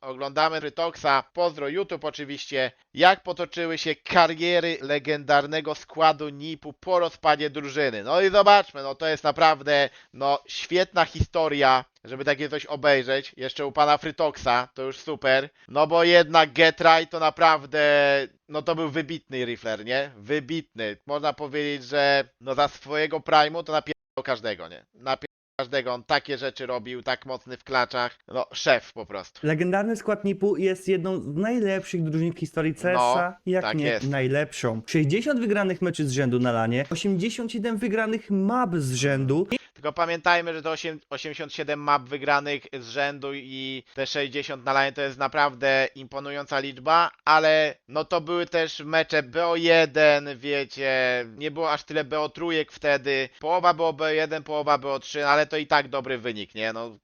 Oglądamy Rytoxa, pozdro YouTube oczywiście, jak potoczyły się kariery legendarnego składu NIP-u po rozpadzie drużyny. No i zobaczmy, no to jest naprawdę no świetna historia, żeby takie coś obejrzeć. Jeszcze u pana Frytoxa, to już super. No bo jednak Get Right to naprawdę, no to był wybitny rifler, nie? Wybitny. Można powiedzieć, że no za swojego prime'u to napierdał każdego, nie? Napierdał każdego, on takie rzeczy robił, tak mocny w klaczach. No, szef po prostu. Legendarny skład NIP-u jest jedną z najlepszych drużyn w historii CS-a, No, jak tak nie jest. najlepszą. 60 wygranych meczy z rzędu na lanie, 87 wygranych map z rzędu Tylko pamiętajmy, że to osiem- 87 map wygranych z rzędu i te 60 na line to jest naprawdę imponująca liczba, ale no to były też mecze BO1, wiecie, nie było aż tyle BO3 wtedy. Połowa było BO1, połowa BO3, ale to i tak dobry wynik, nie? No.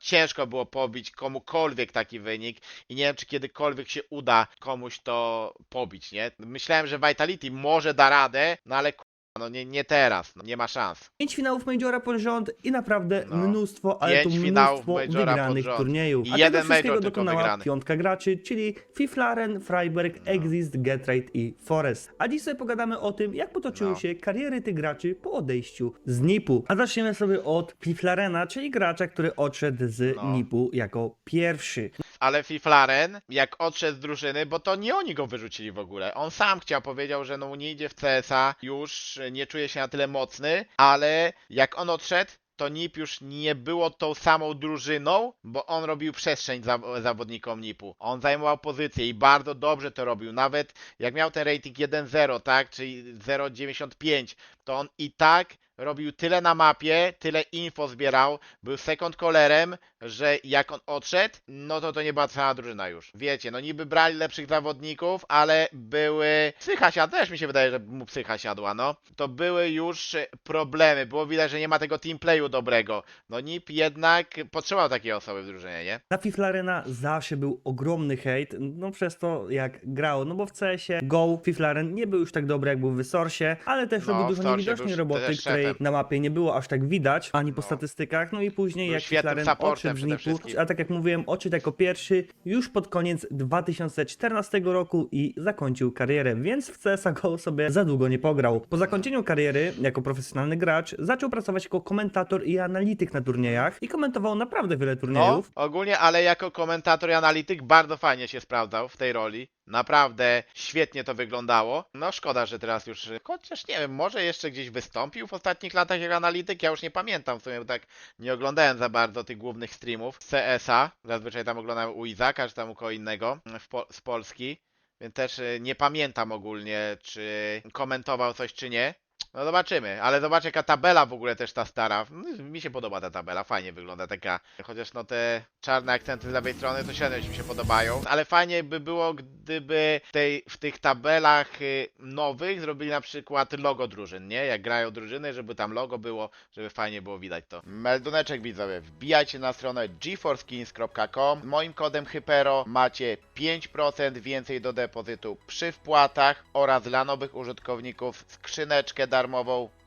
Ciężko było pobić komukolwiek taki wynik i nie wiem, czy kiedykolwiek się uda komuś to pobić, nie? Myślałem, że Vitality może da radę, no ale. No nie, nie teraz, no nie ma szans. 5 finałów Majora pod rząd i naprawdę No. mnóstwo, ale to Pięć finałów mnóstwo Majora pod wygranych rząd. turniejów. I A jeden tego wszystkiego tylko dokonała wygrany. piątka graczy, czyli Fiflaren, Freiberg, No. Exist, Getrade i Forest. A dziś sobie pogadamy o tym, jak potoczyły No. się kariery tych graczy po odejściu z NIP-u. A zaczniemy sobie od Fiflarena, czyli gracza, który odszedł z No. NIP-u jako pierwszy. Ale Fiflaren, jak odszedł z drużyny, bo to nie oni go wyrzucili w ogóle. On sam chciał, powiedział, że no nie idzie w CSA, już nie czuje się na tyle mocny, ale jak on odszedł, to NIP już nie było tą samą drużyną, bo on robił przestrzeń za, zawodnikom NIP-u. On zajmował pozycję i bardzo dobrze to robił. Nawet jak miał ten rating 1.0, tak, czyli 0.95, to on i tak robił tyle na mapie, tyle info zbierał, był second callerem, że jak on odszedł, no to to nie była cała drużyna już. Wiecie, no niby brali lepszych zawodników, ale były... Psycha siadła, też mi się wydaje, że mu psycha siadła, no. To były już problemy, było widać, że nie ma tego teamplayu dobrego. No NIP jednak potrzebował takiej osoby w drużynie, nie? Na Fiflarena zawsze był ogromny hejt, no przez to jak grał, no bo w CS-ie Go Fiflaren nie był już tak dobry jak był w Wysorsie, ale też No, robił dużo niewidocznej roboty, też której na mapie nie było aż tak widać, ani po No. statystykach, no i później Był jak świetnym Fiflaren supportem odszedł z przede NIP-u, wszystkim. a tak jak mówiłem, odszedł jako pierwszy już pod koniec 2014 roku i zakończył karierę, więc w CSa Go sobie za długo nie pograł. Po zakończeniu kariery jako profesjonalny gracz zaczął pracować jako komentator i analityk na turniejach i komentował naprawdę wiele No, turniejów. ogólnie, ale jako komentator i analityk bardzo fajnie się sprawdzał w tej roli. Naprawdę świetnie to wyglądało. No szkoda, że teraz już, chociaż nie wiem, może jeszcze gdzieś wystąpił w ostatnich latach jako analityk, ja już nie pamiętam, w sumie tak nie oglądałem za bardzo tych głównych streamów CS-a. Zazwyczaj tam oglądałem u Izaka, czy tam u kogo innego po z Polski. Więc też y, nie pamiętam ogólnie, czy komentował coś, czy nie. No zobaczymy, ale zobacz jaka tabela w ogóle też ta stara. No, Mi się podoba ta tabela, fajnie wygląda taka. Chociaż no te czarne akcenty z lewej strony to średnio mi się podobają. Ale fajnie by było, gdyby tej, w tych tabelach y, nowych zrobili na przykład logo drużyn, nie? Jak grają drużyny, żeby tam logo było, żeby fajnie było widać to. Melduneczek widzowie, wbijajcie na stronę geforskins.com. Moim kodem Hypero macie 5% więcej do depozytu przy wpłatach oraz dla nowych użytkowników skrzyneczkę darmową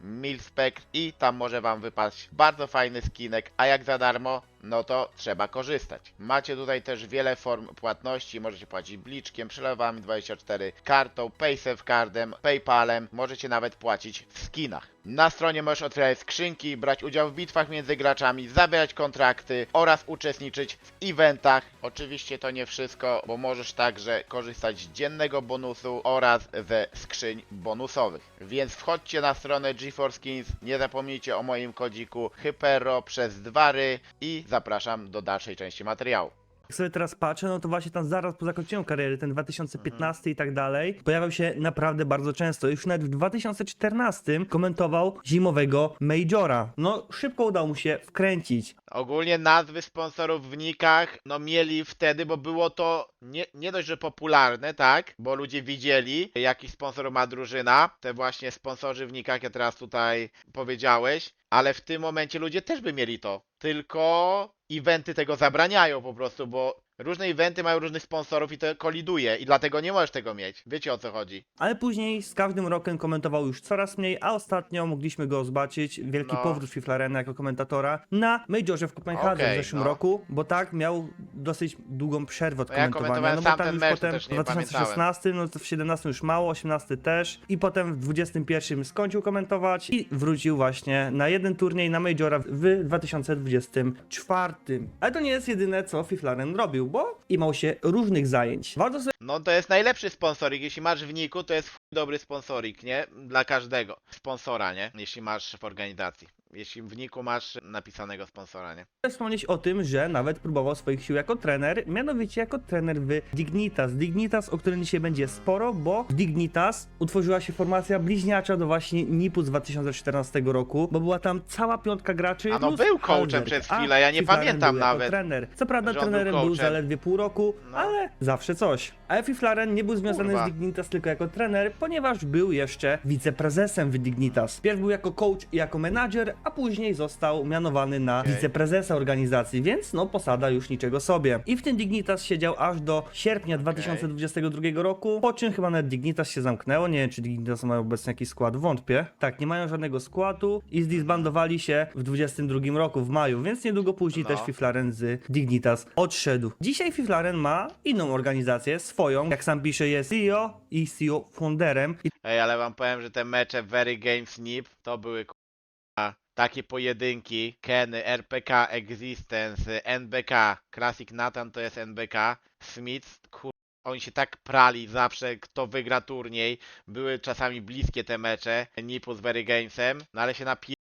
Milspec i tam może Wam wypaść bardzo fajny skinek, a jak za darmo, no to trzeba korzystać. Macie tutaj też wiele form płatności, możecie płacić bliczkiem, przelewami 24, kartą, paysafe cardem, paypalem, możecie nawet płacić w skinach. Na stronie możesz otwierać skrzynki, brać udział w bitwach między graczami, zawierać kontrakty oraz uczestniczyć w eventach. Oczywiście to nie wszystko, bo możesz także korzystać z dziennego bonusu oraz ze skrzyń bonusowych. Więc wchodźcie na stronę GeForce Skins, nie zapomnijcie o moim kodziku Hypero przez dwa ry i zapraszam do dalszej części materiału. Jak sobie teraz patrzę, no to właśnie tam zaraz po zakończeniu kariery, ten 2015 i tak dalej, pojawiał się naprawdę bardzo często. Już nawet w 2014 komentował zimowego Majora. No, szybko udało mu się wkręcić. Ogólnie nazwy sponsorów w nikach, no mieli wtedy, bo było to nie, nie dość, że popularne, tak? Bo ludzie widzieli, jaki sponsor ma drużyna. Te właśnie sponsorzy w nikach, ja teraz tutaj powiedziałeś. Ale w tym momencie ludzie też by mieli to. Tylko eventy tego zabraniają po prostu, bo Różne eventy mają różnych sponsorów i to koliduje i dlatego nie możesz tego mieć. Wiecie o co chodzi. Ale później z każdym rokiem komentował już coraz mniej, a ostatnio mogliśmy go zobaczyć, wielki No. powrót Fiflarena jako komentatora na Majorze w Kopenhadze Okej, w zeszłym no. roku, bo tak miał dosyć długą przerwę od No ja komentowania, komentowałem no bo sam tam ten już mecz, potem też w nie 2016, no to w 17 już mało, 18 też i potem w 21 skończył komentować i wrócił właśnie na jeden turniej na Majora w 2024. Ale to nie jest jedyne co Fiflaren robił, bo imał się różnych zajęć. Warto sobie No to jest najlepszy sponsorik. Jeśli masz w niku, to jest dobry sponsorik, nie? Dla każdego sponsora, nie? Jeśli masz w organizacji. Jeśli w niku masz napisanego sponsora, nie? wspomnieć o tym, że nawet próbował swoich sił jako trener, mianowicie jako trener w Dignitas. Dignitas, o którym dzisiaj będzie sporo, bo w Dignitas utworzyła się formacja bliźniacza do właśnie NIP-u z 2014 roku, bo była tam cała piątka graczy. A no był coachem Halberg, przez chwilę, ja nie pamiętam był nawet, trener. Co prawda był trenerem był, coachem. zaledwie pół roku, No. ale zawsze coś. A Fiflaren nie był związany Kurwa. z Dignitas tylko jako trener, ponieważ był jeszcze wiceprezesem w Dignitas. Pierw był jako coach i jako menadżer, a później został mianowany na Okej. wiceprezesa organizacji, więc no posada już niczego sobie. I w tym Dignitas siedział aż do sierpnia 2022 roku, po czym chyba nawet Dignitas się zamknęło. Nie wiem, czy Dignitas mają obecnie jakiś skład, wątpię. Tak, nie mają żadnego składu i zdisbandowali się w 2022 roku, w maju, więc niedługo później No. też Fiflaren z Dignitas odszedł. Dzisiaj Fiflaren ma inną organizację, swoją, jak sam pisze, jest CEO i CEO founderem Ej, ale wam powiem, że te mecze Very Games NIP to były k***a, takie pojedynki. Kenny, RPK, Existence, NBK, Classic Nathan to jest NBK, Smith, kur... Oni się tak prali zawsze, kto wygra turniej. Były czasami bliskie te mecze, Nipu z Very Gamesem, no ale się napi...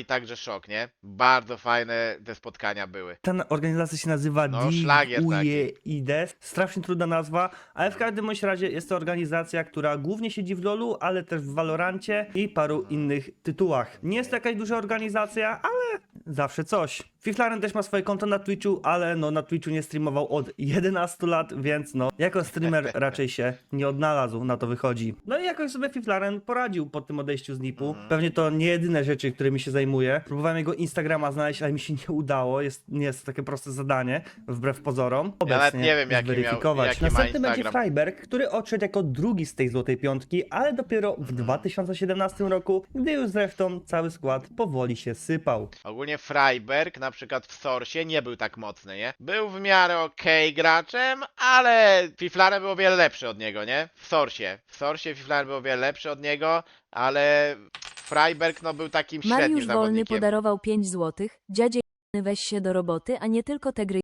i także szok, nie? Bardzo fajne te spotkania były. Ta organizacja się nazywa No, szlagier taki. DUEID. Strasznie trudna nazwa, ale w każdym bądź razie jest to organizacja, która głównie siedzi w LoLu, ale też w Valorancie i paru innych tytułach. Nie jest to jakaś duża organizacja, ale zawsze coś. Fiflaren też ma swoje konto na Twitchu, ale no na Twitchu nie streamował od 11 lat, więc no jako streamer raczej się nie odnalazł, na to wychodzi. No i jakoś sobie Fiflaren poradził po tym odejściu z NIP-u. Pewnie to nie jedyne rzeczy, którymi się zajmuje. Próbowałem jego Instagrama znaleźć, ale mi się nie udało. Jest, nie jest to takie proste zadanie, wbrew pozorom. Ja nawet Obecnie nie wiem, jaki miał- zweryfikować. jaki Następny będzie. Freiberg, który odszedł jako drugi z tej złotej piątki, ale dopiero w 2017 roku, gdy już zresztą cały skład powoli się sypał. Ogólnie Freiberg na przykład w Source nie był tak mocny, nie? Był w miarę okej graczem, ale Fiflaren był o wiele lepszy od niego, nie? W Source. W Source Fiflaren był o wiele lepszy od niego, ale Freiberg no był takim średnim Mariusz Wolny zawodnikiem. podarował 5 złotych. Dziadzie weź się do roboty, a nie tylko te gry.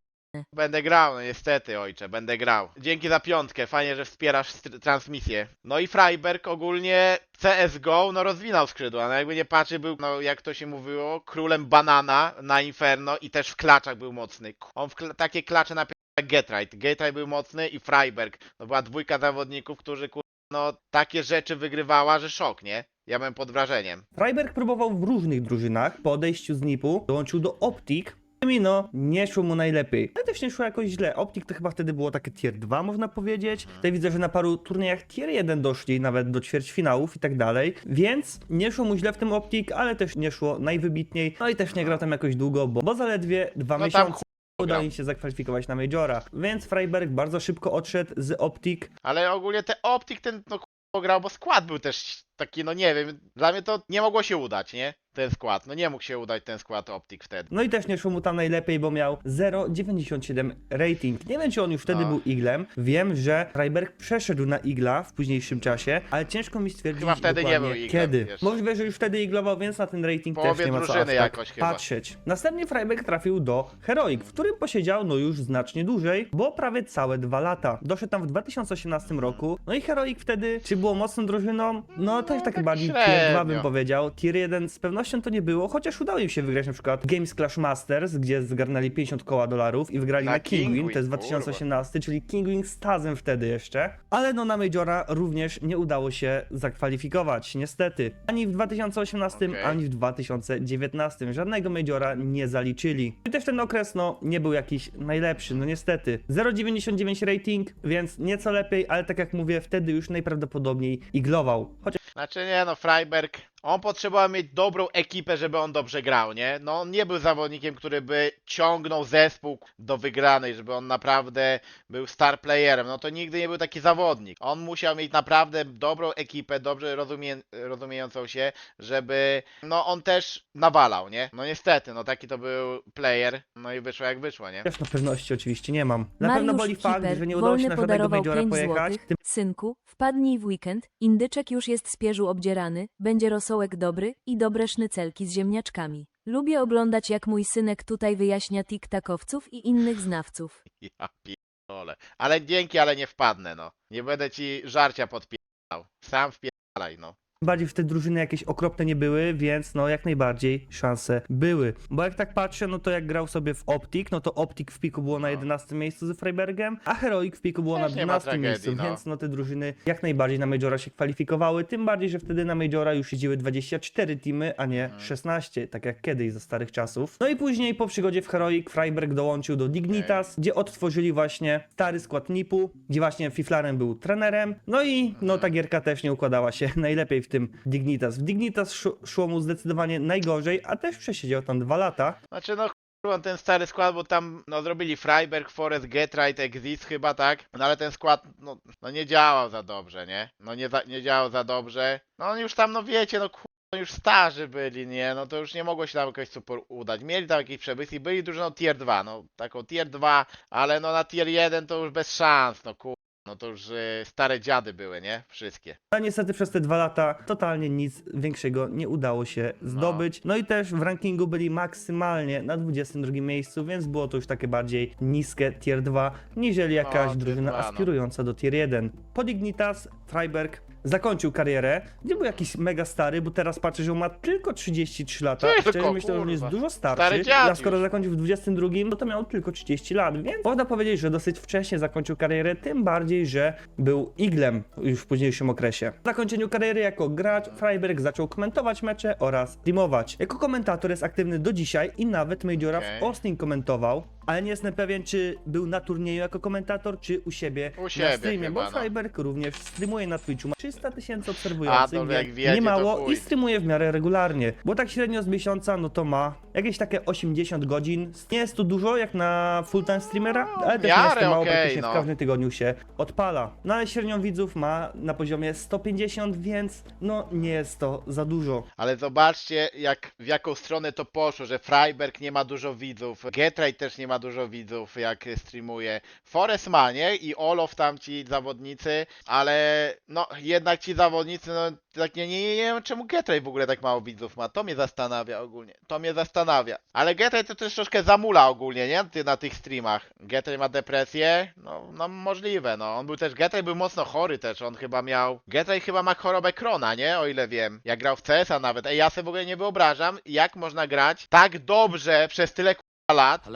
Będę grał, no niestety ojcze, będę grał. Dzięki za piątkę, fajnie, że wspierasz transmisję. No i Freiberg ogólnie CSGO, no rozwinął skrzydła, no jakby nie patrzy, był, no jak to się mówiło, królem banana na Inferno i też w klaczach był mocny. On w kl- takie klacze na jak Getright. Getright był mocny i Freiberg. No była dwójka zawodników, którzy no takie rzeczy wygrywała, że szok, nie? Ja byłem pod wrażeniem. Freiberg próbował w różnych drużynach. Po odejściu z NIP-u dołączył do Optik. I no, nie szło mu najlepiej. Ale też nie szło jakoś źle. Optik to chyba wtedy było takie tier 2, można powiedzieć. Tutaj widzę, że na paru turniejach tier 1 doszli, nawet do ćwierćfinałów i tak dalej. Więc nie szło mu źle w tym Optik, ale też nie szło najwybitniej. No i też nie grał tam jakoś długo, bo, bo zaledwie dwa No tam miesiące udało im się zakwalifikować na Majora. Więc Freiberg bardzo szybko odszedł z Optik. Ale ogólnie te Optik ten no k***a, grał, bo skład był też taki, no nie wiem, dla mnie to nie mogło się udać, nie? Ten skład, no nie mógł się udać ten skład Optik wtedy. No i też nie szło mu tam najlepiej, bo miał 0,97 rating. Nie wiem, czy on już wtedy No. był Iglem. Wiem, że Freiberg przeszedł na Igla w późniejszym czasie, ale ciężko mi stwierdzić Chyba wtedy nie był Iglem kiedy. jeszcze. Możliwe, że już wtedy iglował, więc na ten rating Połowie też nie ma co aż tak patrzeć. Następnie Freiberg trafił do Heroic, w którym posiedział no już znacznie dłużej, bo prawie całe dwa lata. Doszedł tam w 2018 roku, no i Heroic wtedy, czy było mocną drużyną? No też tak tak bardziej tier 2 bym średnio. powiedział. Tier 1 z pewnością to nie było, chociaż udało im się wygrać na przykład Games Clash Masters, gdzie zgarnęli 50 koła dolarów i wygrali Na na, Kingwin, Kingwin, to jest 2018, czyli Kingwin z Tazem wtedy jeszcze. Ale no na Majora również nie udało się zakwalifikować, niestety. Ani w 2018, Okej. ani w 2019. Żadnego Majora nie zaliczyli. I też ten okres, no, nie był jakiś najlepszy, no niestety. 0,99 rating, więc nieco lepiej, ale tak jak mówię, wtedy już najprawdopodobniej iglował. Chociaż Znaczy nie no, Freiberg, On potrzebował mieć dobrą ekipę, żeby on dobrze grał, nie? No on nie był zawodnikiem, który by ciągnął zespół do wygranej, żeby on naprawdę był star playerem. No to nigdy nie był taki zawodnik. On musiał mieć naprawdę dobrą ekipę, dobrze rozumie, rozumiejącą się, żeby no on też nawalał, nie? No niestety, no taki to był player, no i wyszło jak wyszło, nie? Też na pewności oczywiście nie mam. Na Mariusz pewno boli fakt, Kiper, że nie udało się na żadnego Majora 5 pojechać. złotych. Synku, wpadnij w weekend, indyczek już jest z pierzu obdzierany, będzie rosołek dobry i dobre sznycelki z ziemniaczkami. Lubię oglądać jak mój synek tutaj wyjaśnia tiktakowców i innych znawców. Ja pierdolę. Ale dzięki, ale nie wpadnę, no. Nie będę ci żarcia podpierał. Sam wpierdalaj, no. Bardziej w te drużyny jakieś okropne nie były, więc no jak najbardziej szanse były. Bo jak tak patrzę, no to jak grał sobie w Optik, no to Optik w piku było na No. 11 miejscu z Freibergem, a Heroic w piku było Też na nie ma 12 tragedii, miejscu, no. więc no te drużyny jak najbardziej na Majora się kwalifikowały, tym bardziej, że wtedy na Majora już jeździły 24 teamy, a nie Mhm. 16, tak jak kiedyś za starych czasów. No i później po przygodzie w Heroic Freiberg dołączył do Dignitas, gdzie odtworzyli właśnie stary skład NIP-u, gdzie właśnie Fiflarem był trenerem, no i no ta gierka też nie układała się najlepiej w tym Dignitas. W Dignitas sz- szło mu zdecydowanie najgorzej, a też przesiedział tam dwa lata. Znaczy, no kurwa, ten stary skład, bo tam, no, zrobili Freiberg, Forest, Getright, Exist chyba, tak? No, ale ten skład, no, no nie działał za dobrze, nie? No, nie, za, nie działał za dobrze. No, on już tam, no wiecie, no kurwa, już starzy byli, nie? No, to już nie mogło się tam jakoś super udać. Mieli tam jakiś przemysł i byli drużyną tier 2, no, taką tier 2, ale no, na tier 1 to już bez szans, no kurwa. No to już y, stare dziady były, nie? Wszystkie. A niestety przez te dwa lata totalnie nic większego nie udało się zdobyć. No i też w rankingu byli maksymalnie na 22 miejscu, więc było to już takie bardziej niskie tier 2, niżeli jakaś tier drużyna 2, no. aspirująca do tier 1. Po Dignitas Freiberg zakończył karierę, nie był jakiś mega stary, bo teraz patrzę, że on ma tylko 33 lata. Tylko, Szczerze myślę, że on jest dużo Stary starszy, dziad a skoro już. zakończył w 22, no to miał tylko 30 lat, więc można powiedzieć, że dosyć wcześnie zakończył karierę, tym bardziej, że był iglem już w późniejszym okresie. Po zakończeniu kariery jako gracz Freiberg zaczął komentować mecze oraz streamować. Jako komentator jest aktywny do dzisiaj i nawet Majora Okej. w Austin komentował, ale nie jestem pewien, czy był na turnieju jako komentator, czy u siebie U na siebie streamie, chyba, bo no. Freiberg również streamuje na Twitchu, ma 300 tysięcy A, obserwujących, więc jak nie to mało chuj. i streamuje w miarę regularnie, bo tak średnio z miesiąca, no to ma jakieś takie 80 godzin. Nie jest to dużo jak na full time streamera, ale też nie jest miarę to mało, okej, praktycznie no. w każdym tygodniu się odpala. No ale średnią widzów ma na poziomie 150, więc no nie jest to za dużo. Ale zobaczcie, jak, w jaką stronę to poszło, że Freiberg nie ma dużo widzów, Getrate też nie ma dużo widzów, jak streamuje. Forest ma, nie? I Olof tam ci zawodnicy, ale no jednak ci zawodnicy, no tak nie, nie, nie, nie wiem czemu Getrate w ogóle tak mało widzów ma. To mnie zastanawia ogólnie. To mnie zastanawia. Ale Getrate to też troszkę zamula ogólnie, nie? Na tych streamach. Getrate ma depresję? No, no możliwe, no. On był też, Getrate był mocno chory też, on chyba miał... Getrate chyba ma chorobę Krona, nie? O ile wiem. Jak grał w CS-a nawet. Ej, ja sobie w ogóle nie wyobrażam, jak można grać tak dobrze przez tyle lat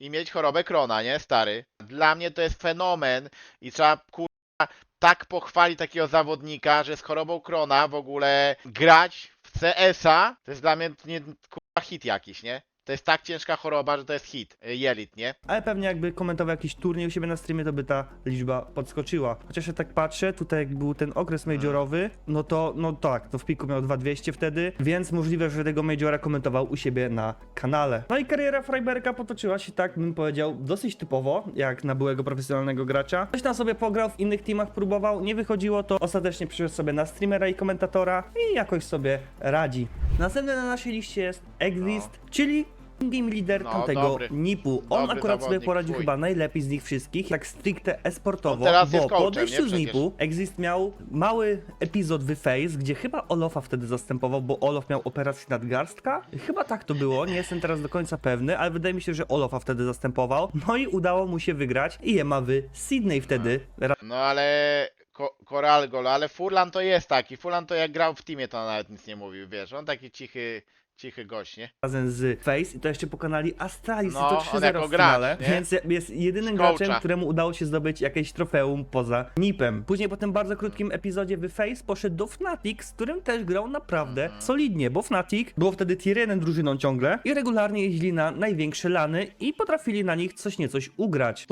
i mieć chorobę Krona, nie, stary? Dla mnie to jest fenomen i trzeba, kurwa, tak pochwalić takiego zawodnika, że z chorobą Krona w ogóle grać w CS-a, to jest dla mnie, nie, kurwa, hit jakiś, nie? To jest tak ciężka choroba, że to jest hit, y, jelit, nie? Ale pewnie jakby komentował jakiś turniej u siebie na streamie, to by ta liczba podskoczyła. Chociaż ja tak patrzę, tutaj jak był ten okres majorowy, no to, no tak, to w piku miał 2200 wtedy, więc możliwe, że tego majora komentował u siebie na kanale. No i kariera Freiberga potoczyła się tak, bym powiedział, dosyć typowo, jak na byłego profesjonalnego gracza. Coś tam sobie pograł, w innych teamach próbował, nie wychodziło to, ostatecznie przyszedł sobie na streamera i komentatora i jakoś sobie radzi. Następny na naszej liście jest Exist, czyli game leader No, tamtego dobry. Nipu. On Dobry akurat sobie poradził chuj. chyba najlepiej z nich wszystkich, tak stricte esportowo, teraz bo po odejściu z. Nipu Exist miał mały epizod w Face, gdzie chyba Olofa wtedy zastępował, bo Olof miał operację nadgarstka. Chyba tak to było, nie jestem teraz do końca pewny, ale wydaje mi się, że Olofa wtedy zastępował. No i udało mu się wygrać i Ema w Sydney wtedy No ale... Ko Koralgol, ale Furlan to jest taki. Furlan to jak grał w teamie, to nawet nic nie mówił, wiesz. On taki cichy, cichy gość, nie? razem z Face i to jeszcze pokonali Astralis No, i to on 3-0 jako w finale, gracz, nie? więc jest jedynym coacha. graczem, któremu udało się zdobyć jakieś trofeum poza Nipem. Później po tym bardzo krótkim epizodzie w Face poszedł do Fnatic, z którym też grał naprawdę Mhm. solidnie, bo Fnatic było wtedy tier 1 drużyną ciągle i regularnie jeździli na największe lany i potrafili na nich coś niecoś ugrać.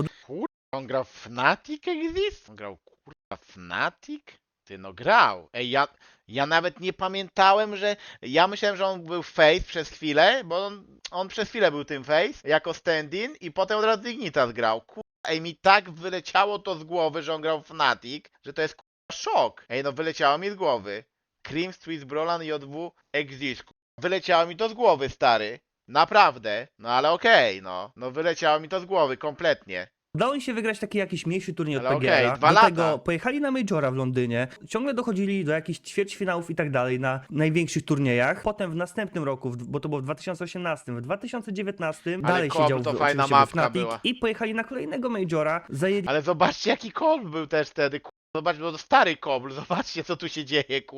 On grał w Fnatic Exist? On grał kurwa Fnatic? Ty no grał. Ej, ja, ja nawet nie pamiętałem, że. Ja myślałem, że on był face przez chwilę, bo on, on przez chwilę był tym face jako stand-in i potem od razu Dignitas grał. Kur... Ej, mi tak wyleciało to z głowy, że on grał w Fnatic, że to jest kurwa, szok. Ej, no wyleciało mi z głowy. Cream, Twist, Brolan, JW, Exist. kurwa. Wyleciało mi to z głowy, stary. Naprawdę. No ale okej, no. No wyleciało mi to z głowy kompletnie. Udało im się wygrać taki jakiś mniejszy turniej od Ale okej, dwa do lata. tego pojechali na Majora w Londynie, ciągle dochodzili do jakichś ćwierćfinałów i tak dalej na największych turniejach. Potem w następnym roku, w- bo to było w 2018, w 2019 dalej Kobl siedział w, to oczywiście fajna w mapka Fnatic była. i pojechali na kolejnego Majora, zajęli Ale zobaczcie jaki kobl był też wtedy, ku... Zobacz, bo to stary kobl, zobaczcie co tu się dzieje, ku...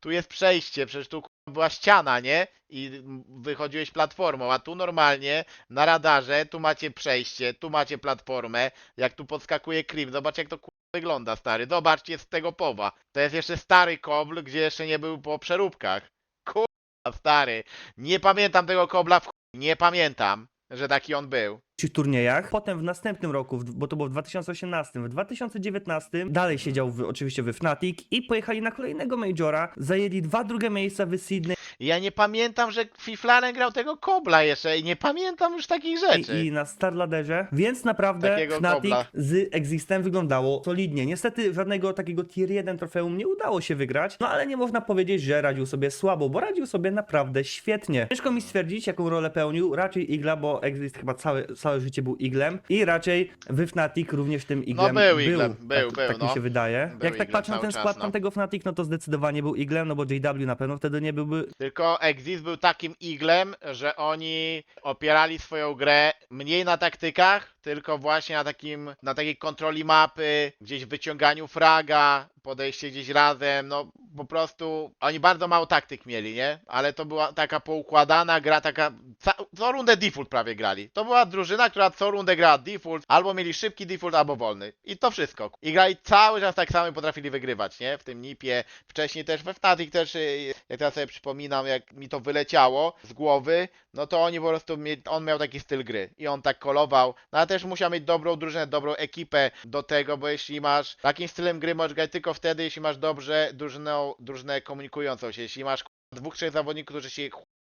Tu jest przejście, przecież tu była ściana, nie? I wychodziłeś platformą, a tu normalnie na radarze, tu macie przejście, tu macie platformę, jak tu podskakuje Krim, zobacz jak to wygląda stary, zobaczcie z tego powa. To jest jeszcze stary kobl, gdzie jeszcze nie był po przeróbkach. Kurwa, stary, nie pamiętam tego kobla w nie pamiętam, że taki on był. największych turniejach. Potem w następnym roku, w- bo to było w 2018, w 2019 dalej siedział w, oczywiście we Fnatic i pojechali na kolejnego Majora, zajęli dwa drugie miejsca w Sydney Ja nie pamiętam, że Fiflaren grał tego kobla jeszcze i nie pamiętam już takich rzeczy. i, i na Starladerze, więc naprawdę Takiego Fnatic kobla. z Existem wyglądało solidnie. Niestety żadnego takiego tier 1 trofeum nie udało się wygrać, no ale nie można powiedzieć, że radził sobie słabo, bo radził sobie naprawdę świetnie. Ciężko mi stwierdzić, jaką rolę pełnił, raczej Igla, bo Exist chyba całe, całe życie był Iglem i raczej wy Fnatic również tym Iglem był Iglem, był, tak, był, tak mi no. się wydaje. Jak tak Iglem patrzę na ten cały skład czas, no. tamtego Fnatic, no to zdecydowanie był Iglem, no bo JW na pewno wtedy nie byłby Tylko Exist był takim iglem, że oni opierali swoją grę mniej na taktykach, tylko właśnie na takim, na takiej kontroli mapy, gdzieś wyciąganiu fraga, podejście gdzieś razem, no po prostu oni bardzo mało taktyk mieli, nie? Ale to była taka poukładana gra, taka co rundę default prawie grali. To była drużyna, która co rundę grała default, albo mieli szybki default, albo wolny. I to wszystko. I grali cały czas tak samo i potrafili wygrywać, nie? W tym nipie, wcześniej też we Fnatic też, y, jak teraz sobie przypominam, jak mi to wyleciało z głowy, no to oni po prostu, on miał taki styl gry i on tak kolował, no ale też musiał mieć dobrą drużynę, dobrą ekipę do tego, bo jeśli masz, takim stylem gry możesz grać tylko wtedy, jeśli masz dobrze drużynę, drużynę komunikującą się, jeśli masz dwóch, trzech zawodników, którzy się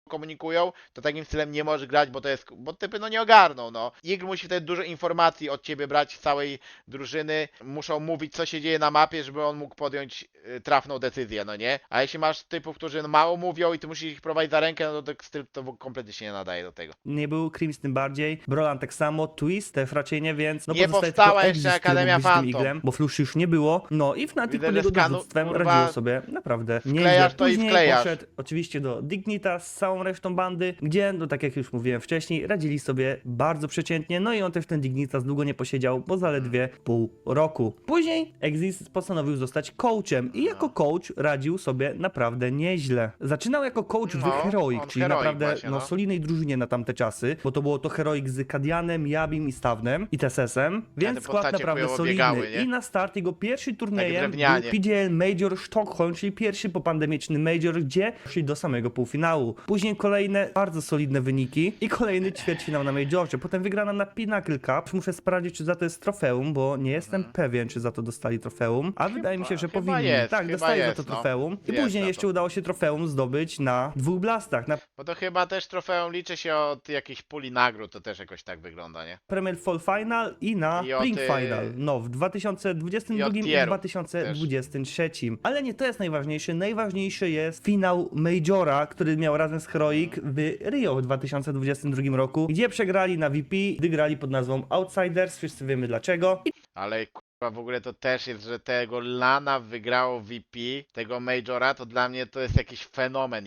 komunikują, to takim stylem nie możesz grać, bo to jest, bo typy no nie ogarną, no. Igr musi wtedy dużo informacji od ciebie brać z całej drużyny, muszą mówić co się dzieje na mapie, żeby on mógł podjąć y, trafną decyzję, no nie? A jeśli masz typów, którzy mało mówią i ty musisz ich prowadzić za rękę, no to ten styl to kompletnie się nie nadaje do tego. nie był, Krims tym bardziej, Brolan tak samo, Twist też raczej nie, więc no Nie powstała jeszcze Akademia Phantom. Iglem, bo Flush już nie było, no i Fnatic pod jego skanu- radziło sobie naprawdę nieźle. wklejasz to i wklejasz. poszedł oczywiście do Dignita z całą resztą bandy, gdzie, no tak jak już mówiłem wcześniej, radzili sobie bardzo przeciętnie, no i on też ten Dignitas długo nie posiedział, bo zaledwie pół roku. Później Exist postanowił zostać coachem i jako coach radził sobie naprawdę nieźle. Zaczynał jako coach No, w Heroic, czyli Heroic naprawdę właśnie, no, no. solidnej drużynie na tamte czasy, bo to było to Heroic z Kadianem, Jabim i Stawnem i TSS-em, więc skład naprawdę solidny. biegały? I na start jego pierwszy turniejem był. PGL Major Stockholm, czyli pierwszy popandemiczny Major, gdzie szli do samego półfinału. Później kolejne bardzo solidne wyniki i kolejny ćwierćfinał na Majorze. Potem wygrana na Pinnacle Cup. Muszę sprawdzić, czy za to jest trofeum, bo nie jestem pewien, czy za to dostali trofeum, a wydaje mi się, że Mhm. chyba powinni. jest, tak, chyba dostali jest, za to no. trofeum. I Jest później za to. jeszcze udało się trofeum zdobyć na dwóch blastach. Na Bo to chyba też trofeum liczy się od jakiejś puli nagród, to też jakoś tak wygląda, nie? Premier Fall Final i na I od, Spring y, Final. No, w 2022 i od i, tierów 2023. Ale nie to jest najważniejsze. Najważniejsze jest finał Majora, który miał razem z Heroic w Rio w 2022 roku, gdzie przegrali na VP, gdy grali pod nazwą Outsiders. Wszyscy wiemy dlaczego. Ale kurwa w ogóle to też jest, że tego Lana wygrało VP, tego Majora, to dla mnie to jest jakiś fenomen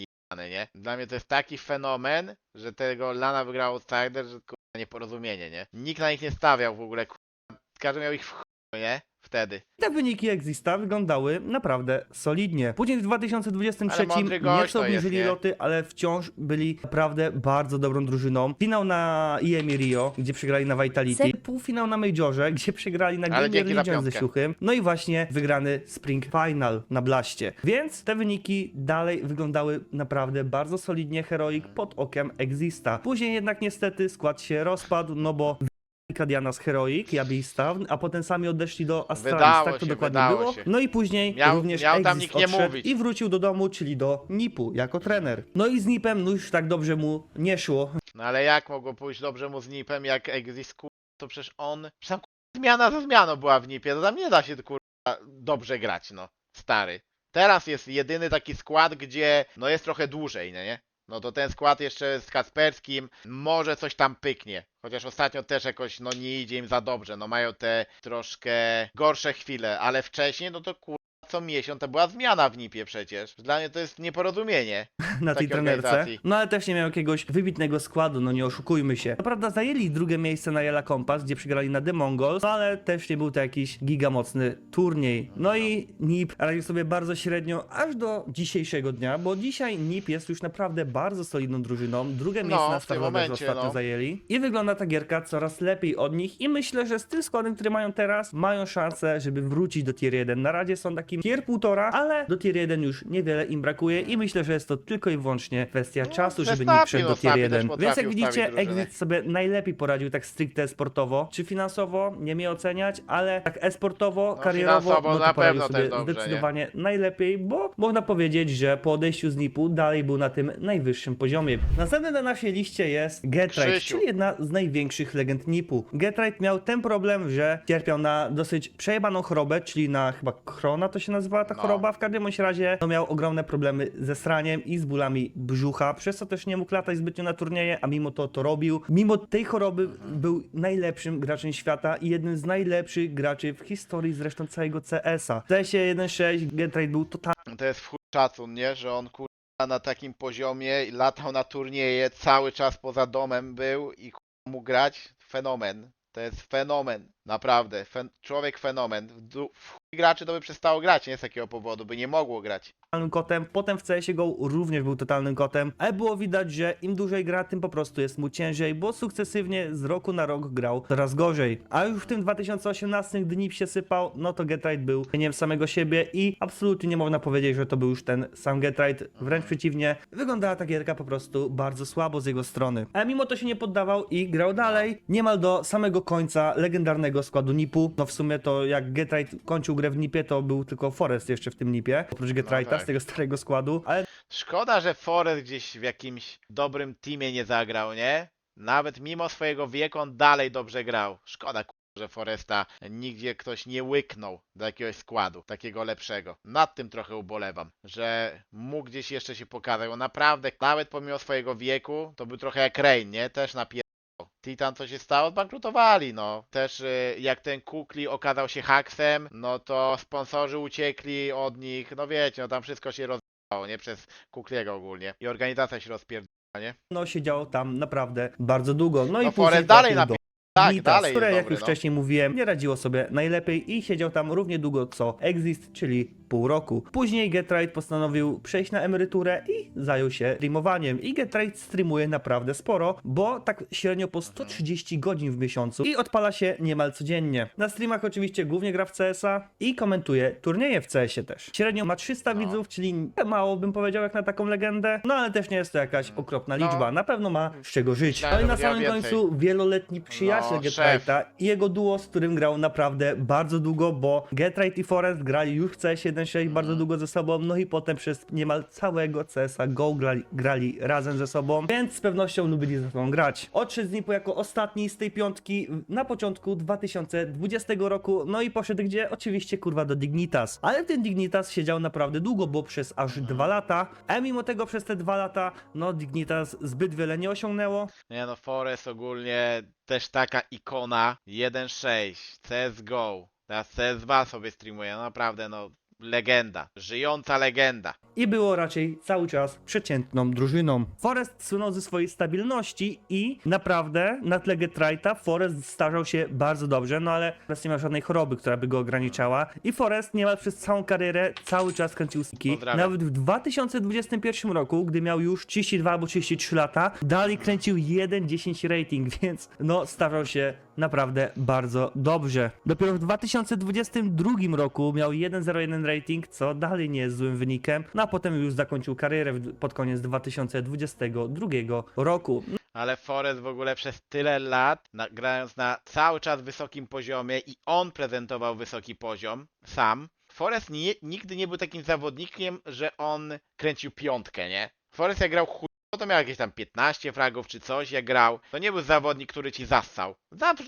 nie? Dla mnie to jest taki fenomen, że tego Lana wygrało Outsider, że kurwa nieporozumienie, nie? Nikt na nich nie stawiał w ogóle, kurwa. Każdy miał ich w nie? Wtedy. te wyniki Exista wyglądały naprawdę solidnie. Później w 2023 Ale mądry gość nieco to jest, obniżyli nie? loty, ale wciąż byli naprawdę bardzo dobrą drużyną. Finał na IEM Rio, gdzie przegrali na Vitality. Półfinał na Majorze, gdzie przegrali na Ale Gamer dzięki za Legion ze piątkę. Siuchem. No i właśnie wygrany Spring Final na Blaście. Więc te wyniki dalej wyglądały naprawdę bardzo solidnie Heroic pod okiem Exista. Później jednak niestety skład się rozpadł, no bo Diana z Heroic, Jabista, a potem sami odeszli do Astralis, Wydało tak to się, dokładnie wydało było. się. No i później Miał- również miał tam nikt nie odszedł mówić. i wrócił do domu, czyli do Nipu, jako trener. No i z Nipem no już tak dobrze mu nie szło. No ale jak mogło pójść dobrze mu z Nipem, jak Exist kur... to przecież on... Przecież tam zmiana za zmianą była w Nipie, to tam nie da się kur... dobrze grać, no. Stary. Teraz jest jedyny taki skład, gdzie no jest trochę dłużej, no nie? No to ten skład jeszcze z Kacperskim może coś tam pyknie. Chociaż ostatnio też jakoś no nie idzie im za dobrze. No mają te troszkę gorsze chwile, ale wcześniej no to kur... co miesiąc to była zmiana w Nipie przecież. Dla mnie to jest nieporozumienie. na tej takiej trenerce. organizacji. No ale też nie miał jakiegoś wybitnego składu, no nie oszukujmy się. Co prawda zajęli drugie miejsce na Jela Compass, gdzie przegrali na The Mongols, no ale też nie był to jakiś gigamocny turniej. No i NIP radził sobie bardzo średnio aż do dzisiejszego dnia, bo dzisiaj NIP jest już naprawdę bardzo solidną drużyną. Drugie miejsce No, na w tym Starloverze momencie, ostatnio no. zajęli. I wygląda ta gierka coraz lepiej od nich i myślę, że z tym składem, który mają teraz, mają szansę, żeby wrócić do tier 1. Na razie są takim tier 1,5, ale do tier 1 już niewiele im brakuje i myślę, że jest to tylko i wyłącznie kwestia No, czasu, żeby nie przejść do tier Verstappen 1. też Więc jak widzicie. Exit sobie najlepiej poradził tak stricte sportowo. Czy finansowo? Nie mnie oceniać, ale tak e-sportowo, No, karierowo, no to na poradził pewno sobie dobrze, zdecydowanie najlepiej, bo można powiedzieć, że po odejściu z NIP-u dalej był na tym najwyższym poziomie. Następny na naszej liście jest Krzysiu. czyli jedna z największych legend NIP-u. Getride miał ten problem, że cierpiał na dosyć przejebaną chorobę, czyli na chyba krona to się nazywała ta No. choroba. W każdym bądź razie no, miał ogromne problemy ze sraniem i z bólami brzucha, przez co też nie mógł latać zbytnio na turnieje, a mimo to to robił. Mimo tej choroby był najlepszym graczem świata i jednym z najlepszych graczy w historii zresztą całego CS-a. W CS-ie 1.6 Getride był totalnie To jest w chuj szacun, nie? Że on kurwa na takim poziomie i latał na turnieje, cały czas poza domem był i kurwa mógł grać. Fenomen. To jest fenomen. Naprawdę. Fen człowiek fenomen. W, graczy to by przestało grać, nie z takiego powodu, by nie mogło grać. totalnym kotem. Potem w CS GO również był totalnym kotem, ale było widać, że im dłużej gra, tym po prostu jest mu ciężej, bo sukcesywnie z roku na rok grał coraz gorzej. A już w tym 2018, gdy NIP się sypał, no to Getride był cieniem samego siebie i absolutnie nie można powiedzieć, że to był już ten sam Getride. Wręcz przeciwnie, wyglądała ta gierka po prostu bardzo słabo z jego strony. Ale mimo to się nie poddawał i grał dalej, niemal do samego końca legendarnego składu NIP-u. No w sumie to jak Getride kończył grę w NIP-ie, to był tylko Forest jeszcze w tym NIP-ie, oprócz Getride'a tak. z tego starego składu, ale Szkoda, że Forest gdzieś w jakimś dobrym teamie nie zagrał, nie? Nawet mimo swojego wieku on dalej dobrze grał. Szkoda, że Foresta nigdzie ktoś nie łyknął do jakiegoś składu, takiego lepszego. Nad tym trochę ubolewam, że mógł gdzieś jeszcze się pokazać, bo naprawdę, nawet pomimo swojego wieku, to był trochę jak Rain, nie? Też napierdał. Titan co się stało? Zbankrutowali, no. Też y, jak ten Kukli okazał się haksem, no to sponsorzy uciekli od nich, no wiecie, no tam wszystko się rozjechało, nie? Przez Kukliego ogólnie. I organizacja się rozpierdoliła, nie? no siedział tam naprawdę bardzo długo. No, i No później Forest dalej napi- tak, Nitas, dalej które jak dobry, już no. wcześniej mówiłem, nie radziło sobie najlepiej i siedział tam równie długo co Exist, czyli pół roku. Później Getrite postanowił przejść na emeryturę i zajął się streamowaniem. I Getrite streamuje naprawdę sporo, bo tak średnio po 130 godzin w miesiącu i odpala się niemal codziennie. Na streamach oczywiście głównie gra w CS-a i komentuje turnieje w CS-ie też. Średnio ma 300 no. widzów, czyli mało bym powiedział jak na taką legendę, no ale też nie jest to jakaś okropna no. liczba. Na pewno ma z czego żyć. No na samym końcu wieloletni przyjaciel no, i jego duo, z którym grał naprawdę bardzo długo, bo Getrite i Forest grali już w CS1 1.7 bardzo mhm. długo ze sobą, no i potem przez niemal całego CS-a GO grali, grali razem ze sobą, więc z pewnością lubili ze sobą grać. Odszedł z Nipu jako ostatni z tej piątki na początku 2020 roku, no i poszedł gdzie? Oczywiście kurwa do Dignitas. Ale ten Dignitas siedział naprawdę długo, bo przez aż mhm. dwa lata, a mimo tego przez te dwa lata, no Dignitas zbyt wiele nie osiągnęło. Nie no, Forest ogólnie też taka ikona, 1.6, CSGO, teraz CS2 sobie streamuje, no naprawdę no, legenda, żyjąca legenda. i było raczej cały czas przeciętną drużyną. Forest słynął ze swojej stabilności i naprawdę na tle Getrite'a Forest starzał się bardzo dobrze, no ale teraz nie ma żadnej choroby, która by go ograniczała i Forest niemal przez całą karierę cały czas kręcił. Pozdrawiam. Nawet w 2021 roku, gdy miał już 32 albo 33 lata, dalej kręcił 1.10 rating, więc no starzał się naprawdę bardzo dobrze. Dopiero w 2022 roku miał 1.01 rating, co dalej nie jest złym wynikiem, no a potem już zakończył karierę pod koniec 2022 roku. Ale Forest w ogóle przez tyle lat, na, grając na cały czas wysokim poziomie i on prezentował wysoki poziom sam. Forest nie, nigdy nie był takim zawodnikiem, że on kręcił piątkę, nie? Forest jak grał chuj, to miał jakieś tam 15 fragów czy coś, jak grał. To nie był zawodnik, który ci zassał.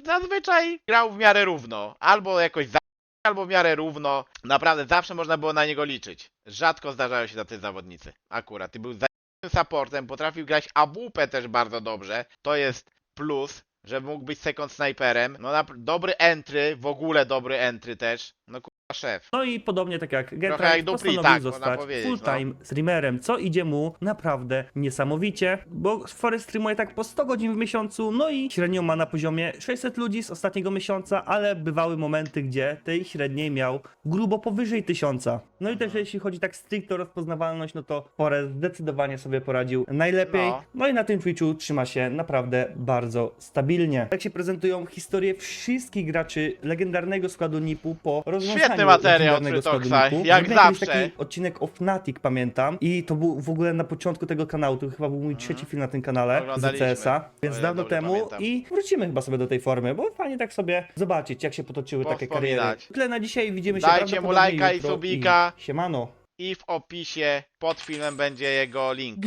Zazwyczaj grał w miarę równo. Albo jakoś za albo w miarę równo. Naprawdę zawsze można było na niego liczyć. Rzadko zdarzają się tacy zawodnicy. Akurat. I był za supportem, potrafił grać AWP też bardzo dobrze. To jest plus, że mógł być second sniperem. No dobry entry, w ogóle dobry entry też. No szef. No i podobnie tak jak jak Gertrude Dupli, postanowił tak, można zostać powiedzieć, full-time streamerem, co idzie mu naprawdę niesamowicie, bo Forest streamuje tak po 100 godzin w miesiącu, no i średnio ma na poziomie 600 ludzi z ostatniego miesiąca, ale bywały momenty, gdzie tej średniej miał grubo powyżej 1000. No i też jeśli chodzi tak stricte o rozpoznawalność, no to Forest zdecydowanie sobie poradził najlepiej. No. No i na tym Twitchu trzyma się naprawdę bardzo stabilnie. Jak się prezentują historie wszystkich graczy legendarnego składu NIP-u po rozwiązaniu Świetny materiał Frytoxa, NIP-u. jak zawsze. taki odcinek o Fnatic, pamiętam. I to był w ogóle na początku tego kanału, to chyba był mój trzeci film na tym kanale z Mhm. Oglądaliśmy. CS-a, więc ja dawno dobrze temu pamiętam. i wrócimy chyba sobie do tej formy, bo fajnie tak sobie zobaczyć, jak się potoczyły takie kariery. Tyle na dzisiaj, widzimy się Dajcie mu prawdopodobnie lajka i jutro subika. Siemano. I w opisie pod filmem będzie jego link.